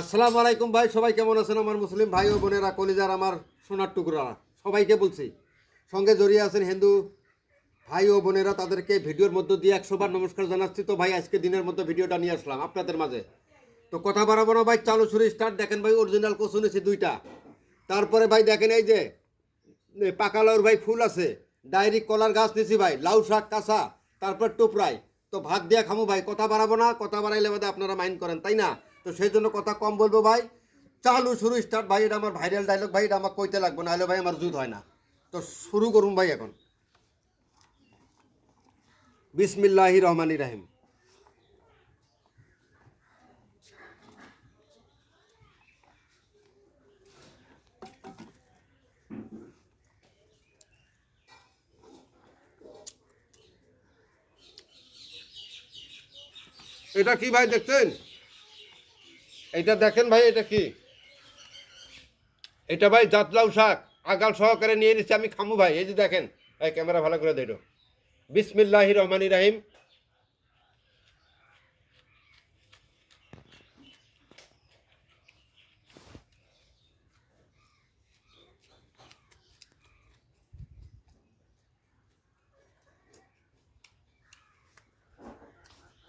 আসসালামু আলাইকুম ভাই, সবাই কেমন আছেন আমার মুসলিম ভাই ও বোনেরা, কলিজার আমার সোনার টুকরা? সবাইকে বলছি, সঙ্গে জড়িয়ে আছেন হিন্দু ভাই ও বোনেরা, তাদেরকে ভিডিওর মধ্য দিয়ে একশোবার নমস্কার জানাচ্ছি। তো ভাই, আজকে দিনের মধ্যে ভিডিওটা নিয়ে আসলাম আপনাদের মাঝে। তো কথা বাড়াবো না ভাই, চালু শুরু স্টার্ট দেখেন ভাই অরিজিনাল কচু নিয়েছি দুইটা। তারপরে ভাই দেখেন এই যে পাকা লাউর ভাই ফুল আছে ডাইরি কলার গাছ নিছি ভাই, লাউ শাক, কাঁচা, তারপর টুপরাই তো ভাত দিয়া খামু ভাই, কথা বাড়াবো না, কথা বাড়াইলে বাদে আপনারা মাইন্ড করেন, তাই না? তো সেই জন্য কথা কম বলব ভাই। চালু, শুরু স্টার্ট ভাই, এটা আমার ভাইরাল ডায়লগ ভাই, এটা আমার কইতে লাগবে না হলে ভাই আমার জুত হয় না। তো শুরু করুন ভাই এখন। বিসমিল্লাহি রহমানি রাহিম। এটা কি ভাই দেখছেন? এটা দেখেন ভাই, এটা কি? এটা ভাই জাতলাউ শাক। আগাল সহকারে নিয়ে নিচ্ছি আমি খামু ভাই। এই যে দেখেন ভাই ক্যামেরা ভালো করে দেটো বিসমিল্লাহি রহমানি রাহিম।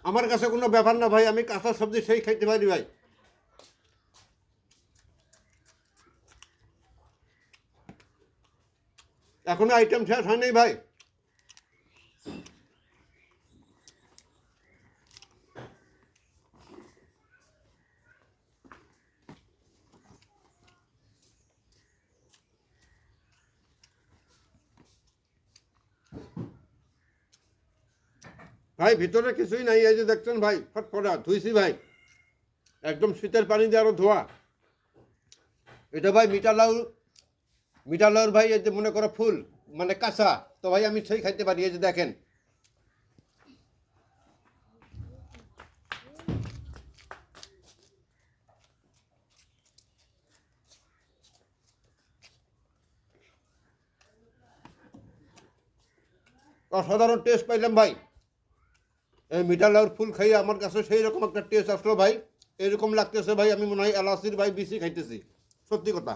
আমার কাছে কোনো ব্যাপার না ভাই, আমি কাঁচা সবজি সেই খাইতে পারি ভাই। এখনও আইটেম শেষ হয়নি ভাই। ভাই, ভিতরে কিছুই নাই, এই যে দেখছেন ভাই ফটফটা ধুইছি ভাই। একদম শীতের পানি দিয়ে আরও ধোয়া। এটা ভাই মিঠা লাউ মিঠা লাউর ভাই এই যে মনে করো ফুল মানে কাঁচা, তো ভাই আমি সেই খাইতে পারি, এই যে দেখেন। অসাধারণ টেস্ট পাইলাম ভাই। এই মিঠা লাউর ফুল খাইয়ে আমার কাছে সেই রকম একটা টেস্ট আসলো ভাই। এরকম লাগতেছে ভাই, আমি মনে হয় এলাচির ভাই বেশি খাইতেছি। সত্যি কথা।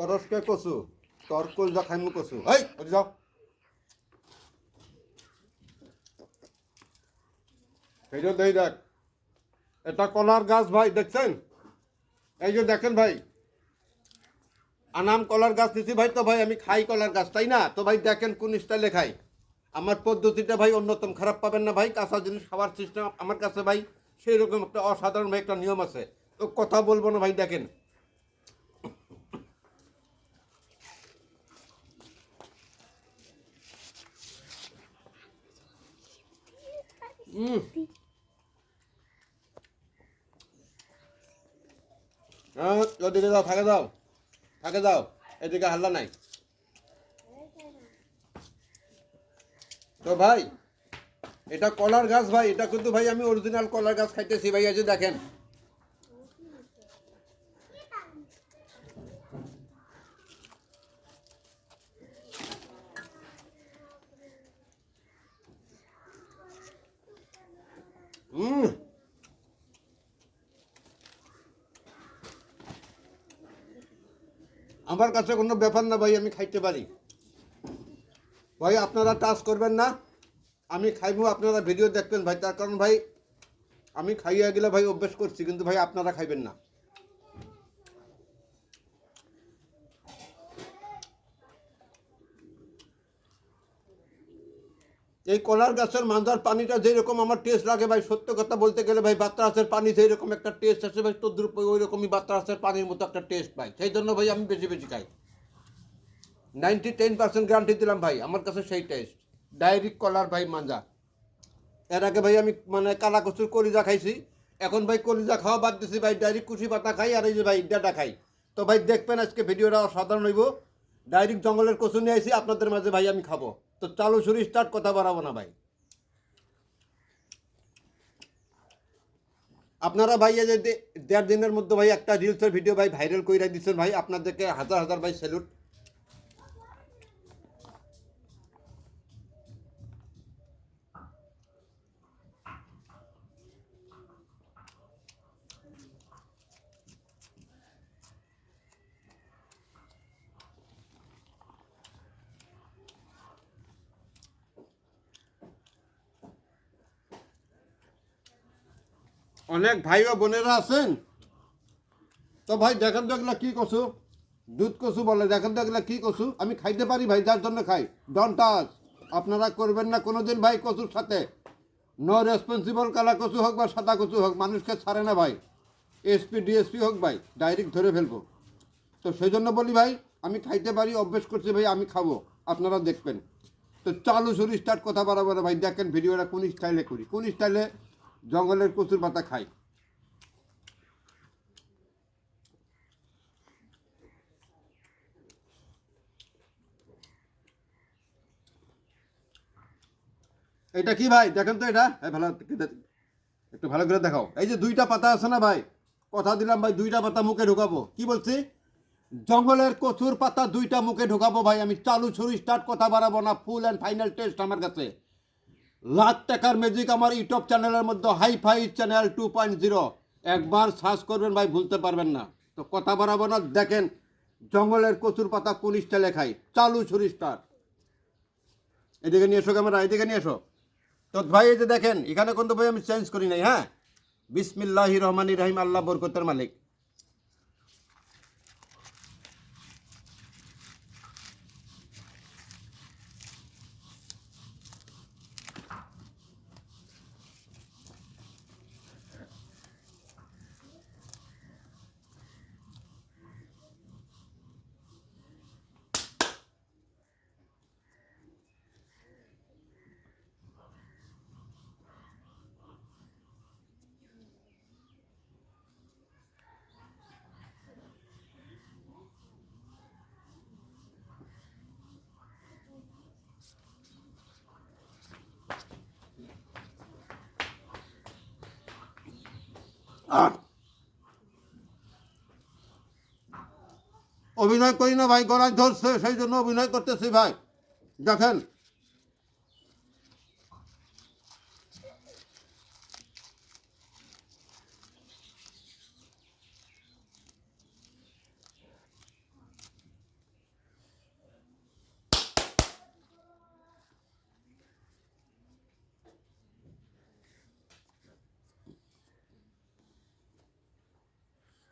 পরশকে কচু তোর কল যা খাইমু কচু এই ওটি যাও। এই যে দেই দেখ, এটা কলার গাছ ভাই, দেখছেন? এই যে দেখেন ভাই, আনাম কলার গাছ দিছি ভাই, তো ভাই আমি খাই কলার গাছ, তাই না? তো ভাই দেখেন কোন স্টাইলে খাই। আমার পদ্ধতিটা ভাই অন্যতম, খারাপ পাবেন না ভাই, কাঁচা জিনিস খাওয়ার সিস্টেম আমার কাছে ভাই সেই রকম একটা অসাধারণ ভাই একটা নিয়ম আছে। তো কথা বলব না ভাই, দেখেন। ওদিকে যাও থাকে যাও থাকে যাও এদিকে হাল্লা নাই। তো ভাই, এটা কলার গাছ ভাই, এটা কিন্তু ভাই আমি অরিজিনাল কলার গাছ খাইতেছি ভাই আজ দেখেন। হুম আমার কাছে কোনো ব্যাপার না ভাই, আমি খাইতে পারি। ভাই, আপনারা টাচ করবেন না। আমি খাইবো, আপনারা ভিডিও দেখবেন ভাই। তার কারণ ভাই, আমি খাইয়া গেলে ভাই অভ্যেস করছি, কিন্তু ভাই আপনারা খাইবেন না। এই কলার গাছের মাঞ্জার পানিটা যেরকম আমার টেস্ট লাগে ভাই, সত্য কথা বলতে গেলে ভাই বাত্রাসের পানি যেরকম একটা টেস্ট আছে ভাই তোর ওই রকমই বাত্রাসের পানির মতো একটা টেস্ট পাই। সেই জন্য ভাই আমি বেশি বেশি খাই। নাইনটি টেন পার্সেন্ট গ্যারান্টি দিলাম ভাই, আমার কাছে সেই টেস্ট ডাইরেক্ট কলার ভাই মাঞ্জা। এর আগে ভাই আমি মানে কালা কচুর কলিজা খাইছি। এখন ভাই কলিজা খাওয়া বাদ দিছি ভাই ডাইরেক্ট কুচি পাতা খাই আর এই যে ভাই ডাটা খাই। তো ভাই দেখবেন আজকে ভিডিওটা অসাধারণ হইব। ডাইরেক্ট জঙ্গলের কচু নিয়ে আসি আপনাদের মাঝে ভাই আমি খাব। তো চালু শুরু স্টার্ট কথা বাড়াবো না ভাই। আপনারা ভাই দেড় দিনের মধ্যে ভাই একটা রিলসের ভিডিও ভাই ভাইরাল করে দিচ্ছেন ভাই, আপনাদেরকে হাজার হাজার ভাই স্যালুট অনেক ভাই ও বোনেরা আছেন। তো ভাই, দেখেন তো এগুলা কি কছু দুধ কচু বলে, দেখেন তো এগুলা কি কছু আমি খাইতে পারি ভাই, যার জন্য খাই। ডন টাচ আপনারা করবেন না কোনোদিন ভাই কচুর সাথে। নো রেসপন্সিবল কালা কচু হোক বা সাদা কচু হোক, মানুষকে ছাড়ে না ভাই। এসপি ডিএসপি হোক ভাই ডাইরেক্ট ধরে ফেলব। তো সেই জন্য বলি ভাই, আমি খাইতে পারি, অভ্যেস করছি ভাই, আমি খাব। আপনারা দেখবেন। তো চালু শুরু স্টার্ট কথা বাড়াবো না ভাই, দেখেন ভিডিওটা কোন স্টাইলে করি। কোন স্টাইলে জঙ্গলের কচুর পাতা খাই। এটা কি ভাই? দেখেন তো এটা। এই ভালো একটু ভালো করে দেখাও। এই যে দুইটা পাতা আছে না ভাই? কথা দিলাম ভাই, দুইটা পাতা মুখে ঢোকাবো। কি বলছি? জঙ্গলের কচুর পাতা দুইটা মুখে ঢোকাবো ভাই, আমি চালু ছুরি স্টার্ট কথা বাড়াবো না ফুল অ্যান্ড ফাইনাল টেস্ট আমার কাছে। লাখ টাকার ম্যাজিক আমার ইউটিউব চ্যানেলের মধ্যে hi fi channel two point zero একবার সার্চ করবেন ভাই, ভুলতে পারবেন না। তো কথা বাড়াবো না। দেখেন, জঙ্গলের কচুর পাতা কোন স্টাইলে খাই চালু ছুরি স্টার এদিকে নিয়ে এসো ক্যামেরা এদিকে নিয়ে এসো। তো ভাই, এই যে দেখেন, এখানে কিন্তু ভাই আমি চেঞ্জ করি নাই হ্যাঁ? বিসমিল্লাহি রহমানি রহিম, আল্লাহ বরকতের মালিক। অভিনয় করি না ভাই গলায় ধরছে সেই জন্য অভিনয় করতেছি ভাই। দেখেন।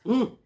ம்